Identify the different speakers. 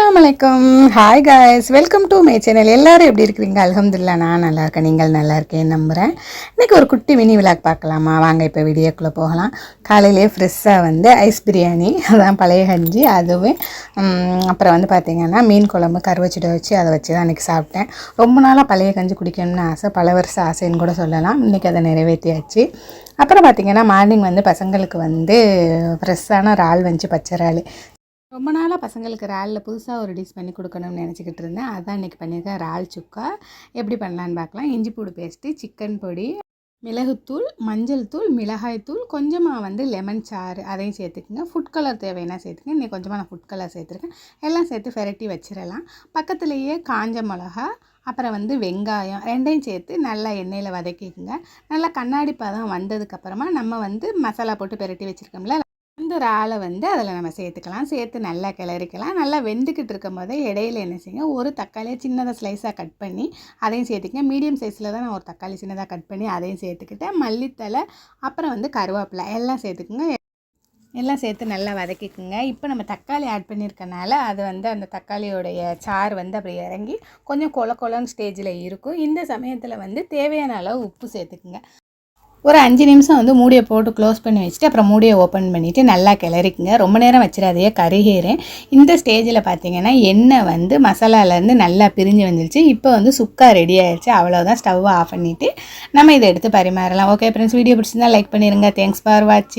Speaker 1: அஸ்லாம் வலைக்கம் hi guys welcome to my channel எல்லோரும் எப்படி இருக்கிறீங்க? அலமதுல்லா நான் நல்லா இருக்கேன். நீங்கள் நல்லா இருக்கேன் நம்புகிறேன் இன்றைக்கி ஒரு குட்டி மினி விளாக் பார்க்கலாமா? வாங்க இப்போ வீடியோக்குள்ளே போகலாம். காலையிலேயே ஃப்ரெஷ்ஷாக வந்து ஐஸ் பிரியாணி அதான் பழைய கஞ்சி அதுவும் அப்புறம் வந்து பார்த்திங்கன்னா மீன் குழம்பு கருவச்சிட வச்சு அதை வச்சு தான் அன்றைக்கி சாப்பிட்டேன். ரொம்ப நாளாக பழைய கஞ்சி குடிக்கணும்னு ஆசை பல வருஷம் ஆசைன்னு கூட சொல்லலாம். இன்றைக்கி அதை நிறைவேற்றியாச்சு அப்புறம் பார்த்திங்கன்னா மார்னிங் வந்து பசங்களுக்கு வந்து ஃப்ரெஷ்ஷான இறால் வந்துச்சு பச்சை இறால் ரொம்ப நாளாக பசங்களுக்கு இறாலில் புதுசாக ஒரு டிஷ் பண்ணி கொடுக்கணும்னு நினச்சிக்கிட்டு இருந்தேன். அதான் இன்றைக்கி பண்ணியிருக்கேன். இறால் சுக்கா. எப்படி பண்ணலான்னு பார்க்கலாம். இஞ்சி பூடு பேஸ்ட்டு சிக்கன் பொடி மிளகுத்தூள் மஞ்சள் தூள் மிளகாய் தூள் கொஞ்சமாக வந்து லெமன் சாறு அதையும் சேர்த்துக்குங்க. ஃபுட் கலர் தேவைன்னா சேர்த்துங்க இன்னைக்கு கொஞ்சமாக நான் ஃபுட் கலர் சேர்த்துருக்கேன். எல்லாம் சேர்த்து ஃபெரட்டி வச்சிடலாம். பக்கத்துலேயே காஞ்ச மிளகா அப்புறம் வந்து வெங்காயம் ரெண்டையும் சேர்த்து நல்லா எண்ணெயில் வதக்கிக்குங்க. நல்லா கண்ணாடி பதம் வந்ததுக்கப்புறமா நம்ம வந்து மசாலா போட்டு பெரட்டி வச்சுருக்கோம்ல. அந்த இறாலை வந்து அதில் நம்ம சேர்த்துக்கலாம். சேர்த்து நல்லா கிளறிக்கலாம். நல்லா வெந்துக்கிட்டு இருக்கும் போதே இடையில என்ன செய்யுங்க ஒரு தக்காளியை சின்னதாக ஸ்லைஸாக கட் பண்ணி அதையும் சேர்த்துக்கங்க. மீடியம் சைஸில் தான் நான் ஒரு தக்காளி சின்னதாக கட் பண்ணி அதையும் சேர்த்துக்கிட்டேன். மல்லித்தலை அப்புறம் வந்து கருவேப்பிலை எல்லாம் சேர்த்துக்குங்க. எல்லாம் சேர்த்து நல்லா வதக்கிக்குங்க. இப்போ நம்ம தக்காளி ஆட் பண்ணியிருக்கனால அது வந்து அந்த தக்காளியோடைய சாறு வந்து அப்படி இறங்கி கொஞ்சம் கொல கொலன்னு ஸ்டேஜில் இருக்கும். இந்த சமயத்தில் வந்து தேவையான அளவு உப்பு சேர்த்துக்குங்க. ஒரு அஞ்சு நிமிஷம் வந்து மூடியை போட்டு க்ளோஸ் பண்ணி வச்சுட்டு அப்புறம் மூடியை ஓப்பன் பண்ணிவிட்டு நல்லா கிளறிக்குங்க. ரொம்ப நேரம் வச்சிடாதையே கருகேறேன். இந்த ஸ்டேஜில் பார்த்தீங்கன்னா எண்ணெய் வந்து மசாலாலேருந்து நல்லா பிரிஞ்சு வந்துருச்சு. இப்போ வந்து சுக்கா ரெடி ஆயிடுச்சு அவ்வளோதான் ஸ்டவ்வை ஆஃப் பண்ணிவிட்டு நம்ம இதை எடுத்து பரிமாறலாம். ஓகே ஃப்ரெண்ட்ஸ் வீடியோ பிடிச்சிருந்தா லைக் பண்ணிடுங்க தேங்க்ஸ் ஃபார் வாட்சிங்